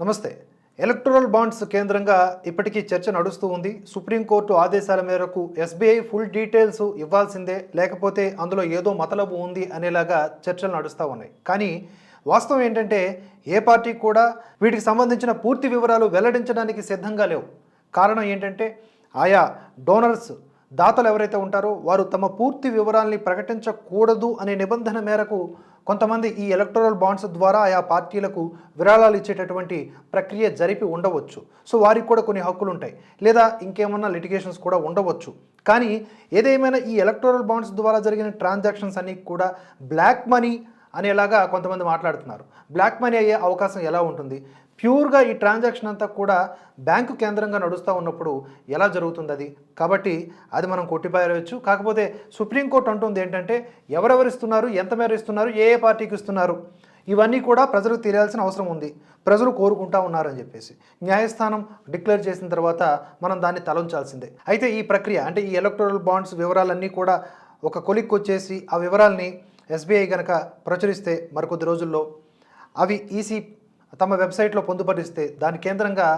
నమస్తే. Electoral bonds కేంద్రంగా ఇప్పటికీ చర్చ నడుస్తూ ఉంది. సుప్రీంకోర్టు ఆదేశాల మేరకు ఎస్బీఐ ఫుల్ డీటెయిల్స్ ఇవ్వాల్సిందే. లేకపోతే అందులో ఏదో మతలబు ఉంది అనేలాగా చర్చలు నడుస్తూ ఉన్నాయి. కానీ వాస్తవం ఏంటంటే ఏ పార్టీ కూడా వీటికి సంబంధించిన పూర్తి వివరాలు వెల్లడించడానికి సిద్ధంగా లేవు. కారణం ఏంటంటే ఆయా డోనర్స్ దాతలు ఎవరైతే ఉంటారో వారు తమ పూర్తి వివరాల్ని ప్రకటించకూడదు అనే నిబంధన మేరకు కొంతమంది ఈ ఎలక్టోరల్ బాండ్స్ ద్వారా ఆయా పార్టీలకు విరాళాలు ఇచ్చేటటువంటి ప్రక్రియ జరిపి ఉండవచ్చు. సో వారికి కూడా కొన్ని హక్కులు ఉంటాయి లేదా ఇంకేమన్నా లిటిగేషన్స్ కూడా ఉండవచ్చు. కానీ ఏదేమైనా ఈ ఎలక్టోరల్ బాండ్స్ ద్వారా జరిగిన ట్రాన్సాక్షన్స్ అన్నీ కూడా బ్లాక్ మనీ అనేలాగా కొంతమంది మాట్లాడుతున్నారు. బ్లాక్ మనీ అయ్యే అవకాశం ఎలా ఉంటుంది? ప్యూర్గా ఈ ట్రాన్సాక్షన్ అంతా కూడా బ్యాంకు కేంద్రంగా నడుస్తూ ఉన్నప్పుడు ఎలా జరుగుతుంది అది? కాబట్టి అది మనం కొట్టిపారేయచ్చు. కాకపోతే సుప్రీంకోర్టు అంటుంది ఏంటంటే ఎవరెవరు ఇస్తున్నారు ఎంత మేర ఇస్తున్నారు ఏ ఏ పార్టీకి ఇస్తున్నారు ఇవన్నీ కూడా ప్రజలకు తెలియాల్సిన అవసరం ఉంది. ప్రజలు కోరుకుంటా ఉన్నారని చెప్పేసి. న్యాయస్థానం డిక్లేర్ చేసిన తర్వాత మనం దాన్ని తలంచాల్సిందే. అయితే ఈ ప్రక్రియ అంటే ఈ ఎలక్టోరల్ బాండ్స్ వివరాలన్నీ కూడా ఒక కొలిక్కి వచ్చేసి ఆ వివరాల్ని ఎస్బీఐ కనుక ప్రచురిస్తే మరికొద్ది రోజుల్లో అవి ఈసీ తమ వెబ్సైట్లో పొందుపరిస్తే దాని కేంద్రంగా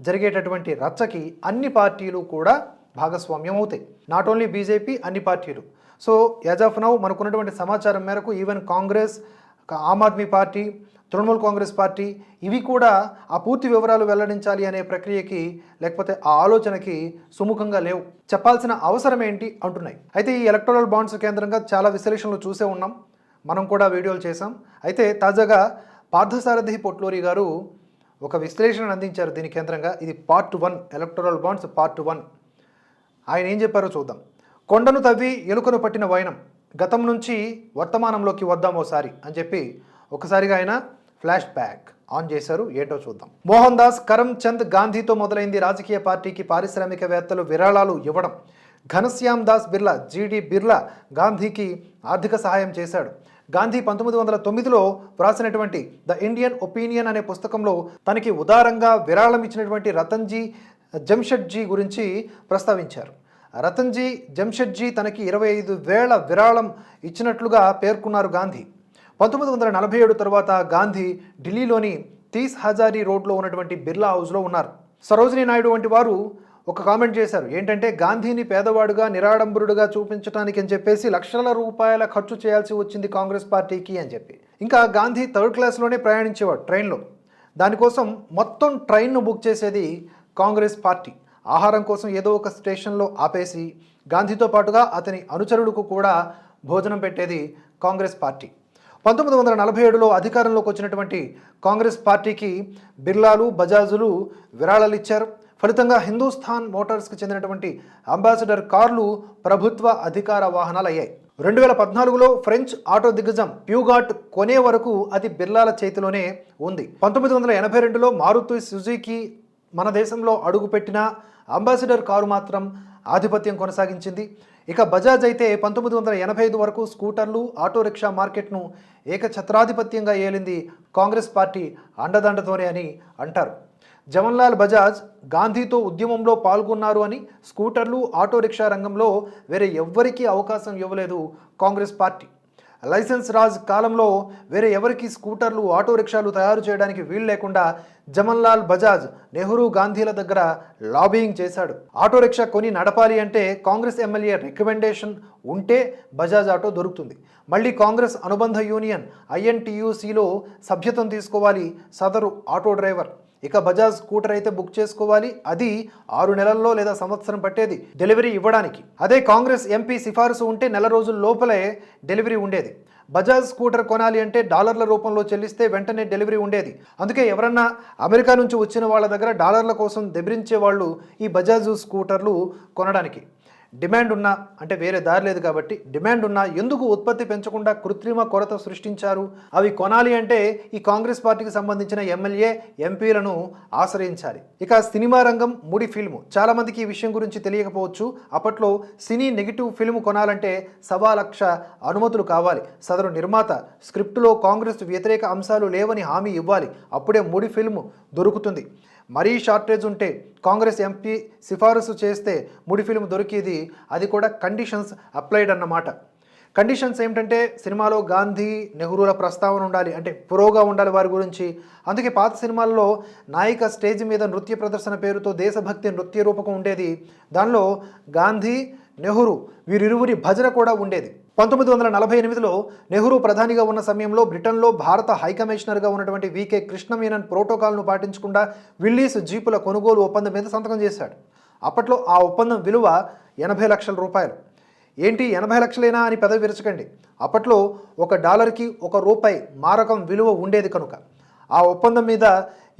జరిగేటటువంటి రచ్చకి అన్ని పార్టీలు కూడా భాగస్వామ్యం అవుతాయి నాట్ ఓన్లీ బీజేపీ అన్ని పార్టీలు. సో యాజ్ ఆఫ్ నౌ మనకున్నటువంటి సమాచారం మేరకు even Congress Aam Aadmi party Trinamool Congress party ఇవి కూడా ఆ పూర్తి వివరాలు వెల్లడించాలి అనే ప్రక్రియకి లేకపోతే ఆ ఆలోచనకి సుముఖంగా లేవు. చెప్పాల్సిన అవసరం ఏంటి అంటున్నాయి. అయితే ఈ ఎలక్టోరల్ బాండ్స్ కేంద్రంగా చాలా విశ్లేషణలు చూసే ఉన్నాం. మనం కూడా వీడియోలు చేసాం అయితే తాజాగా పార్థసారథి పొట్లూరి గారు ఒక విశ్లేషణ అందించారు దీని కేంద్రంగా. ఇది part one electoral bonds part one ఆయన ఏం చెప్పారో చూద్దాం. కొండను తవ్వి ఎలుకను పట్టిన వైనం. గతం నుంచి వర్తమానంలోకి వద్దాం ఓసారి అని చెప్పి ఒకసారిగా ఆయన ఫ్లాష్ బ్యాక్ ఆన్ చేశారు. ఏంటో చూద్దాం. మోహన్ దాస్ కరమ్చంద్ గాంధీతో మొదలైంది రాజకీయ పార్టీకి పారిశ్రామికవేత్తలు విరాళాలు ఇవ్వడం. ఘనశ్యామ్ దాస్ బిర్లా జీడి బిర్లా గాంధీకి ఆర్థిక సహాయం చేశాడు. గాంధీ పంతొమ్మిది వందల తొమ్మిదిలో వ్రాసినటువంటి ద ఇండియన్ ఒపీనియన్ అనే పుస్తకంలో తనకి ఉదారంగా విరాళం ఇచ్చినటువంటి రతన్జీ జంషెడ్జీ గురించి ప్రస్తావించారు. రతన్జీ జంషెడ్జీ తనకి ఇరవై ఐదు వేల విరాళం ఇచ్చినట్లుగా పేర్కొన్నారు గాంధీ. పంతొమ్మిది వందల నలభై ఏడు తర్వాత గాంధీ ఢిల్లీలోని తీస్ హజారీ రోడ్లో ఉన్నటువంటి బిర్లా హౌస్లో ఉన్నారు. సరోజినీ నాయుడు వంటి వారు ఒక కామెంట్ చేశారు. ఏంటంటే గాంధీని పేదవాడుగా నిరాడంబరుడుగా చూపించడానికి అని చెప్పేసి లక్షల రూపాయల ఖర్చు చేయాల్సి వచ్చింది కాంగ్రెస్ పార్టీకి అని చెప్పి. ఇంకా గాంధీ థర్డ్ క్లాస్లోనే ప్రయాణించేవాడు ట్రైన్లో. దానికోసం మొత్తం ట్రైన్ను బుక్ చేసేది కాంగ్రెస్ పార్టీ. ఆహారం కోసం ఏదో ఒక స్టేషన్లో ఆపేసి గాంధీతో పాటుగా అతని అనుచరులకు కూడా భోజనం పెట్టేది కాంగ్రెస్ పార్టీ. పంతొమ్మిది వందల నలభై ఏడులో అధికారంలోకి వచ్చినటువంటి కాంగ్రెస్ పార్టీకి బిర్లాలు బజాజులు విరాళాలు ఇచ్చారు. ఫలితంగా హిందూస్థాన్ మోటార్స్కి చెందినటువంటి అంబాసిడర్ కార్లు ప్రభుత్వ అధికార వాహనాలు అయ్యాయి రెండు వేల పద్నాలుగులో ఫ్రెంచ్ ఆటో దిగ్గజం ప్యూగాట్ కొనే వరకు అది బిర్లాల చేతిలోనే ఉంది. పంతొమ్మిది వందల ఎనభై రెండులో మారుతి సుజుకి మన దేశంలో అడుగుపెట్టిన అంబాసిడర్ కారు మాత్రం ఆధిపత్యం కొనసాగించింది. ఇక బజాజ్ అయితే పంతొమ్మిది వందల ఎనభై ఐదు వరకు స్కూటర్లు ఆటో రిక్షా మార్కెట్ను ఏకఛత్రాధిపత్యంగా ఏలింది కాంగ్రెస్ పార్టీ అండదండతోనే అని అంటారు. జవహర్లాల్ బజాజ్ గాంధీతో ఉద్యమంలో పాల్గొన్నారు అని స్కూటర్లు ఆటో రిక్షా రంగంలో వేరే ఎవ్వరికీ అవకాశం ఇవ్వలేదు కాంగ్రెస్ పార్టీ. లైసెన్స్ రాజ్ కాలంలో వేరే ఎవరికి స్కూటర్లు ఆటో రిక్షాలు తయారు చేయడానికి వీలు లేకుండా జమన్లాల్ బజాజ్ నెహ్రూ గాంధీల దగ్గర లాబియింగ్ చేశాడు. ఆటో రిక్షా కొని నడపాలి అంటే కాంగ్రెస్ ఎమ్మెల్యే రికమెండేషన్ ఉంటే బజాజ్ ఆటో దొరుకుతుంది. మళ్ళీ కాంగ్రెస్ అనుబంధ యూనియన్ ఐఎన్టీయూసీలో సభ్యత్వం తీసుకోవాలి సదరు ఆటో డ్రైవర్. ఇక బజాజ్ స్కూటర్ అయితే బుక్ చేసుకోవాలి. అది ఆరు నెలల్లో లేదా సంవత్సరం పట్టేది డెలివరీ ఇవ్వడానికి. అదే కాంగ్రెస్ ఎంపీ సిఫారసు ఉంటే నెల రోజుల లోపలే డెలివరీ ఉండేది. బజాజ్ స్కూటర్ కొనాలి అంటే డాలర్ల రూపంలో చెల్లిస్తే వెంటనే డెలివరీ ఉండేది. అందుకే ఎవరన్నా అమెరికా నుంచి వచ్చిన వాళ్ళ దగ్గర డాలర్ల కోసం దెబరించే వాళ్ళు ఈ బజాజ్ స్కూటర్లు కొనడానికి. డిమాండ్ ఉన్నా అంటే వేరే దారి లేదు కాబట్టి డిమాండ్ ఉన్నా ఎందుకు ఉత్పత్తి పెంచకుండా కృత్రిమ కొరత సృష్టించారు? అవి కొనాలి అంటే ఈ కాంగ్రెస్ పార్టీకి సంబంధించిన ఎమ్మెల్యే ఎంపీలను ఆశ్రయించాలి. ఇక సినిమా రంగం ముడి ఫిల్ము. చాలామందికి ఈ విషయం గురించి తెలియకపోవచ్చు. అప్పట్లో సినీ నెగిటివ్ ఫిల్మ్ కొనాలంటే సవా లక్ష అనుమతులు కావాలి. సదరు నిర్మాత స్క్రిప్టులో కాంగ్రెస్ వ్యతిరేక అంశాలు లేవని హామీ ఇవ్వాలి. అప్పుడే ముడి ఫిల్మ్ దొరుకుతుంది. మరీ షార్టేజ్ ఉంటే కాంగ్రెస్ ఎంపీ సిఫారసు చేస్తే ముడి ఫిల్మ్ దొరికేది అది కూడా కండిషన్స్ అప్లైడ్ అన్నమాట. కండిషన్స్ ఏమిటంటే సినిమాలో గాంధీ నెహ్రూల ప్రస్తావన ఉండాలి అంటే ప్రోగా ఉండాలి వారి గురించి. అందుకే పాత సినిమాల్లో నాయిక స్టేజ్ మీద నృత్య ప్రదర్శన పేరుతో దేశభక్తి నృత్య రూపకం ఉండేది. దానిలో గాంధీ నెహ్రూ వీరిరువురి భజన కూడా ఉండేది. పంతొమ్మిది వందల నలభై ఎనిమిదిలో నెహ్రూ ప్రధానిగా ఉన్న సమయంలో బ్రిటన్లో భారత హైకమిషనర్గా ఉన్నటువంటి వికే కృష్ణమేనన్ ప్రోటోకాల్ను పాటించకుండా విల్లీస్ జీపుల కొనుగోలు ఒప్పందం మీద సంతకం చేశాడు. అప్పట్లో ఆ ఒప్పందం విలువ ఎనభై లక్షల రూపాయలు. ఏంటి ఎనభై లక్షలేనా అని పెదవి విరచకండి. అప్పట్లో ఒక డాలర్కి ఒక రూపాయి మారకం విలువ ఉండేది కనుక. ఆ ఒప్పందం మీద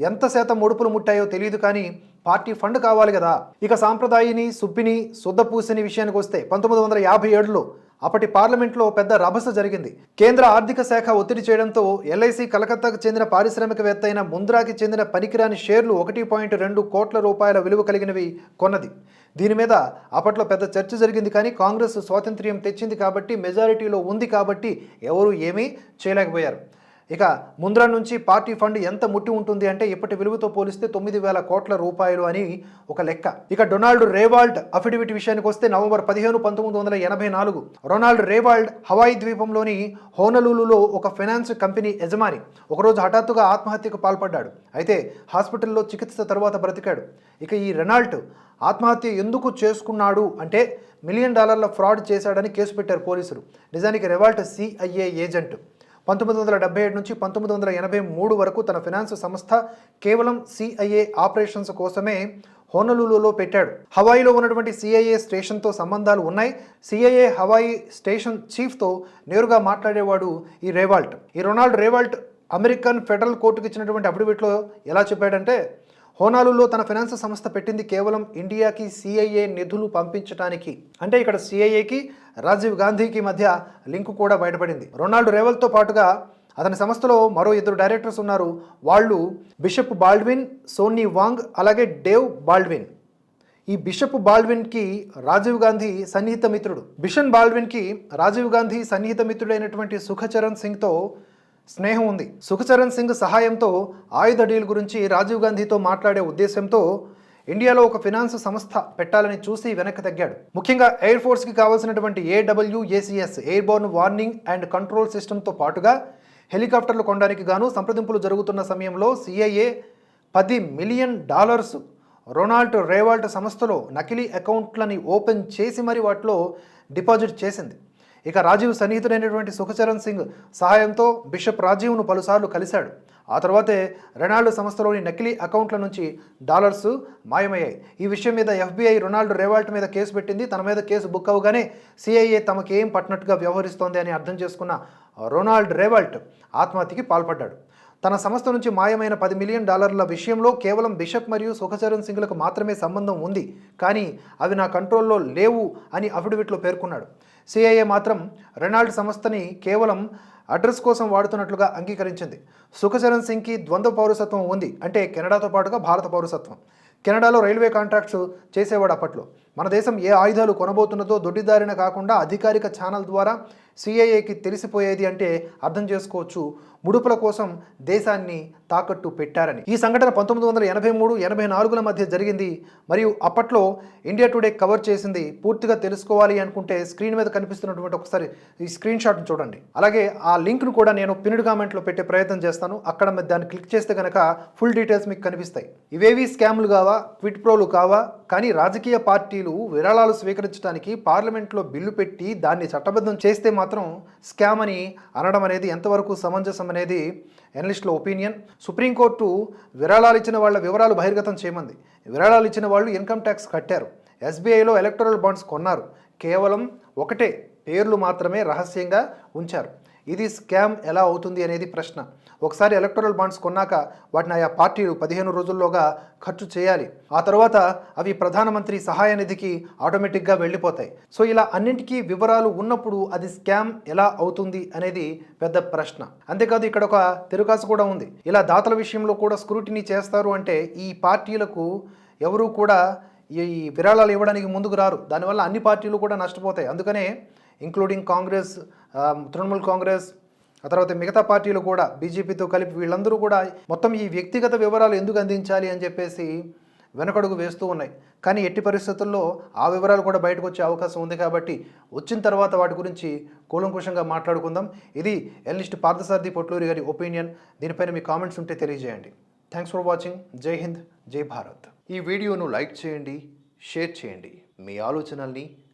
ఎంత శాతం ముడుపులు ముట్టాయో తెలియదు కానీ పార్టీ ఫండ్ కావాలి కదా. ఇక సాంప్రదాయిని సుబ్బిని శుద్ధపూసిని విషయానికి వస్తే పంతొమ్మిది వందల యాభై ఏడులో అప్పటి పార్లమెంట్లో పెద్ద రభస జరిగింది. కేంద్ర ఆర్థిక శాఖ ఒత్తిడి చేయడంతో ఎల్ఐసి కలకత్తాకు చెందిన పారిశ్రామికవేత్త అయిన ముంద్రాకి చెందిన పనికిరాని షేర్లు ఒకటి పాయింట్ రెండు కోట్ల రూపాయల విలువ కలిగినవి కొన్నది. దీని మీద అప్పట్లో పెద్ద చర్చ జరిగింది కానీ కాంగ్రెస్ స్వాతంత్ర్యం తెచ్చింది కాబట్టి మెజారిటీలో ఉంది కాబట్టి ఎవరూ ఏమీ చేయలేకపోయారు. ఇక ముంద్ర నుంచి పార్టీ ఫండ్ ఎంత ముట్టి ఉంటుంది అంటే ఇప్పటి విలువతో పోలిస్తే తొమ్మిది వేల కోట్ల రూపాయలు అని ఒక లెక్క. ఇక డొనాల్డ్ రేవాల్డ్ అఫిడవిట్ విషయానికి వస్తే నవంబర్ పదిహేను పంతొమ్మిది వందల ఎనభై నాలుగు రొనాల్డ్ రేవాల్డ్ హవాయి ద్వీపంలోని హోనలూలులో ఒక ఫైనాన్స్ కంపెనీ యజమాని. ఒకరోజు హఠాత్తుగా ఆత్మహత్యకు పాల్పడ్డాడు. అయితే హాస్పిటల్లో చికిత్స తర్వాత బ్రతికాడు. ఇక ఈ రెనాల్ట్ ఆత్మహత్య ఎందుకు చేసుకున్నాడు అంటే మిలియన్ డాలర్ల ఫ్రాడ్ చేశాడని కేసు పెట్టారు పోలీసులు. నిజానికి రెవాల్ట్ సిఐఏ ఏజెంట్. పంతొమ్మిది వందల డెబ్బై ఏడు నుంచి పంతొమ్మిది వందల ఎనభై మూడు వరకు తన ఫినాన్స్ సంస్థ కేవలం సిఐఏ ఆపరేషన్స్ కోసమే హోనలూలులో పెట్టాడు. హవాయిలో ఉన్నటువంటి సిఐఏ స్టేషన్తో సంబంధాలు ఉన్నాయి. సిఐఏ హవాయి స్టేషన్ చీఫ్తో నేరుగా మాట్లాడేవాడు ఈ రేవాల్ట్. ఈ రొనాల్డ్ రేవాల్ట్ అమెరికన్ ఫెడరల్ కోర్టుకు ఇచ్చినటువంటి అఫిడవిట్లో ఎలా చెప్పాడంటే హోనాలులో తన ఫైనాన్స్ సంస్థ పెట్టింది కేవలం ఇండియాకి సిఐఏ నిధులు పంపించడానికి అంటే ఇక్కడ సిఐఏకి రాజీవ్ గాంధీకి మధ్య లింకు కూడా బయటపడింది. రొనాల్డ్ రేవల్తో పాటుగా అతని సంస్థలో మరో ఇద్దరు డైరెక్టర్స్ ఉన్నారు. వాళ్ళు బిషప్ బాల్డ్విన్ సోనీ వాంగ్ అలాగే డేవ్ బాల్డ్విన్. ఈ బిషప్ బాల్డ్విన్కి రాజీవ్ గాంధీ సన్నిహిత మిత్రుడు. బిషన్ బాల్డ్విన్కి రాజీవ్ గాంధీ సన్నిహిత మిత్రుడైనటువంటి సుఖచరణ్ సింగ్తో స్నేహం ఉంది. సుఖచరణ్ సింగ్ సహాయంతో ఆయుధ డీల్ గురించి రాజీవ్ గాంధీతో మాట్లాడే ఉద్దేశంతో ఇండియాలో ఒక ఫినాన్స్ సంస్థ పెట్టాలని చూసి వెనక్కి తగ్గాడు. ముఖ్యంగా ఎయిర్ ఫోర్స్కి కావాల్సినటువంటి AWACS airborne warning and control సిస్టమ్తో పాటుగా హెలికాప్టర్లు కొనడానికి గాను సంప్రదింపులు జరుగుతున్న సమయంలో సిఐఏ పది మిలియన్ డాలర్స్ రొనాల్డ్ రేవాల్ట్ సంస్థలో నకిలీ అకౌంట్లని ఓపెన్ చేసి మరి వాటిలో డిపాజిట్ చేసింది. ఇక రాజీవ్ సన్నిహితుడైనటువంటి సుఖచరణ్ సింగ్ సహాయంతో బిషప్ రాజీవ్ను పలుసార్లు కలిశాడు. ఆ తర్వాతే రెనాల్డ్ సంస్థలోని నకిలీ అకౌంట్ల నుంచి డాలర్స్ మాయమయ్యాయి. ఈ విషయం మీద ఎఫ్బీఐ రొనాల్డ్ రేవాల్ట్ మీద కేసు పెట్టింది. తన మీద కేసు బుక్ అవ్వగానే సిఐఏ తమకేం ఏం పట్టినట్టుగా వ్యవహరిస్తోంది అని అర్థం చేసుకున్న రొనాల్డ్ రేవాల్ట్ ఆత్మహత్యకి పాల్పడ్డాడు. తన సంస్థ నుంచి మాయమైన పది మిలియన్ డాలర్ల విషయంలో కేవలం బిషప్ మరియు సుఖచరణ్ సింగ్లకు మాత్రమే సంబంధం ఉంది. కానీ అవి నా కంట్రోల్లో లేవు అని అఫిడవిట్లో పేర్కొన్నాడు. సిఐఏ మాత్రం రెనాల్డ్ సంస్థని కేవలం అడ్రస్ కోసం వాడుతున్నట్లుగా అంగీకరించింది. సుఖచరణ్ సింగ్కి ద్వంద్వ పౌరసత్వం ఉంది అంటే కెనడాతో పాటుగా భారత పౌరసత్వం. కెనడాలో రైల్వే కాంట్రాక్ట్స్ చేసేవాడు అప్పట్లో. మన దేశం ఏ ఆయుధాలు కొనబోతున్నదో దొడ్డిదారిన కాకుండా అధికారిక ఛానల్ ద్వారా సిఐఏకి తెలిసిపోయేది అంటే అర్థం చేసుకోవచ్చు. ముడుపుల కోసం దేశాన్ని తాకట్టు పెట్టారని. ఈ సంఘటన పంతొమ్మిది వందల ఎనభై మూడు ఎనభై నాలుగుల మధ్య జరిగింది. మరియు అప్పట్లో ఇండియా టుడే కవర్ చేసింది. పూర్తిగా తెలుసుకోవాలి అనుకుంటే స్క్రీన్ మీద కనిపిస్తున్నటువంటి ఒకసారి ఈ స్క్రీన్ షాట్ని చూడండి. అలాగే ఆ లింక్ను కూడా నేను పిన్డ్ కామెంట్లో పెట్టే ప్రయత్నం చేస్తాను. అక్కడ దాన్ని క్లిక్ చేస్తే కనుక ఫుల్ డీటెయిల్స్ మీకు కనిపిస్తాయి. ఇవేవి స్కామ్లు కావా క్విట్ ప్రోలు కావా? కానీ రాజకీయ పార్టీలు విరాళాలు స్వీకరించడానికి పార్లమెంట్లో బిల్లు పెట్టి దాన్ని చట్టబద్ధం చేస్తే మాత్రం స్కామ్ అని అనడం అనేది ఎంతవరకు సమంజసం అనేది ఎనలిస్టుల ఒపీనియన్. సుప్రీంకోర్టు విరాళాలు ఇచ్చిన వాళ్ళ వివరాలు బహిర్గతం చేయమంది. విరాళాలు ఇచ్చిన వాళ్ళు ఇన్కమ్ ట్యాక్స్ కట్టారు. ఎస్బీఐలో ఎలక్టరల్ బాండ్స్ కొన్నారు. కేవలం ఒకటే పేర్లు మాత్రమే రహస్యంగా ఉంచారు. ఇది స్కామ్ ఎలా అవుతుంది అనేది ప్రశ్న. ఒకసారి ఎలక్టరల్ బాండ్స్ కొన్నాక వాటిని ఆయా పార్టీలు పదిహేను రోజుల్లోగా ఖర్చు చేయాలి. ఆ తర్వాత అవి ప్రధానమంత్రి సహాయ నిధికి ఆటోమేటిక్గా వెళ్ళిపోతాయి. సో ఇలా అన్నింటికీ వివరాలు ఉన్నప్పుడు అది స్కామ్ ఎలా అవుతుంది అనేది పెద్ద ప్రశ్న. అంతేకాదు ఇక్కడ ఒక తిరుకాసు కూడా ఉంది. ఇలా దాతల విషయంలో కూడా స్క్రూటినీ చేస్తారు అంటే ఈ పార్టీలకు ఎవరూ కూడా ఈ విరాళాలు ఇవ్వడానికి ముందుకు రారు. దానివల్ల అన్ని పార్టీలు కూడా నష్టపోతాయి. అందుకనే ఇంక్లూడింగ్ కాంగ్రెస్ తృణమూల్ కాంగ్రెస్ ఆ తర్వాత మిగతా పార్టీలు కూడా బీజేపీతో కలిపి వీళ్ళందరూ కూడా మొత్తం ఈ వ్యక్తిగత వివరాలు ఎందుకు అందించాలి అని చెప్పేసి వెనకడుగు వేస్తూ ఉన్నాయి. కానీ ఎట్టి పరిస్థితుల్లో ఆ వివరాలు కూడా బయటకు వచ్చే అవకాశం ఉంది కాబట్టి వచ్చిన తర్వాత వాటి గురించి కూలంకుషంగా మాట్లాడుకుందాం. ఇది ఎల్నిస్ట్ పార్థసారథి పొట్లూరి గారి ఒపీనియన్. దీనిపైన మీ కామెంట్స్ ఉంటే తెలియజేయండి. థ్యాంక్స్ ఫర్ వాచింగ్ జై హింద్ జై భారత్. ఈ వీడియోను లైక్ చేయండి షేర్ చేయండి. మీ ఆలోచనల్ని